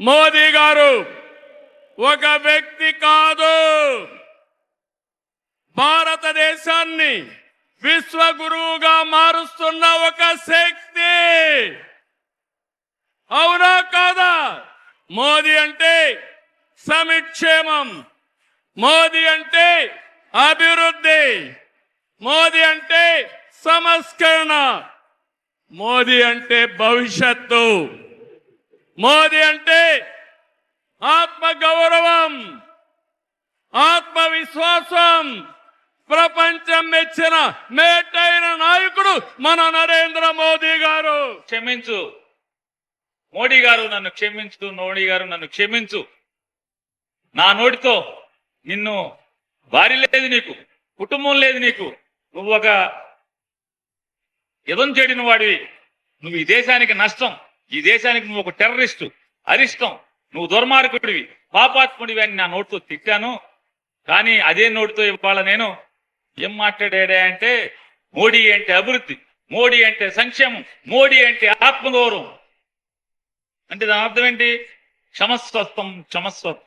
మోదీ గారు ఒక వ్యక్తి కాదు. భారతదేశాన్ని విశ్వగురువుగా మారుస్తున్న ఒక శక్తి. అవునా కాదా? మోదీ అంటే సమిక్షేమం. మోదీ అంటే అభివృద్ధి. మోదీ అంటే సంస్కరణ. మోదీ అంటే భవిష్యత్తు. మోదీ అంటే ఆత్మ గౌరవం ఆత్మవిశ్వాసం. ప్రపంచం మెచ్చిన మేటైన నాయకుడు మన నరేంద్ర మోదీ గారు. క్షమించు. మోడీ గారు నన్ను క్షమించు మోడీ గారు నన్ను క్షమించు. నా నోటితో నిన్ను భార్య లేదు నీకు కుటుంబం లేదు నీకు. నువ్వు ఒక ఎదం చెడిన వాడివి నువ్వు ఈ దేశానికి నష్టం. ఈ దేశానికి నువ్వు ఒక టెర్రరిస్టు అరిష్టం. నువ్వు దుర్మార్గుడివి. పాపాత్ముడివి అని నా నోటితో తిట్టాను. కానీ అదే నోటితో ఇవాళ నేను ఏం మాట్లాడాడే అంటే మోడీ అంటే అభివృద్ధి మోడీ అంటే సంక్షేమం మోడీ అంటే ఆత్మగౌరవం. అంటే దాని అర్థం ఏంటి? క్షమస్వత్వం క్షమస్వత్వం.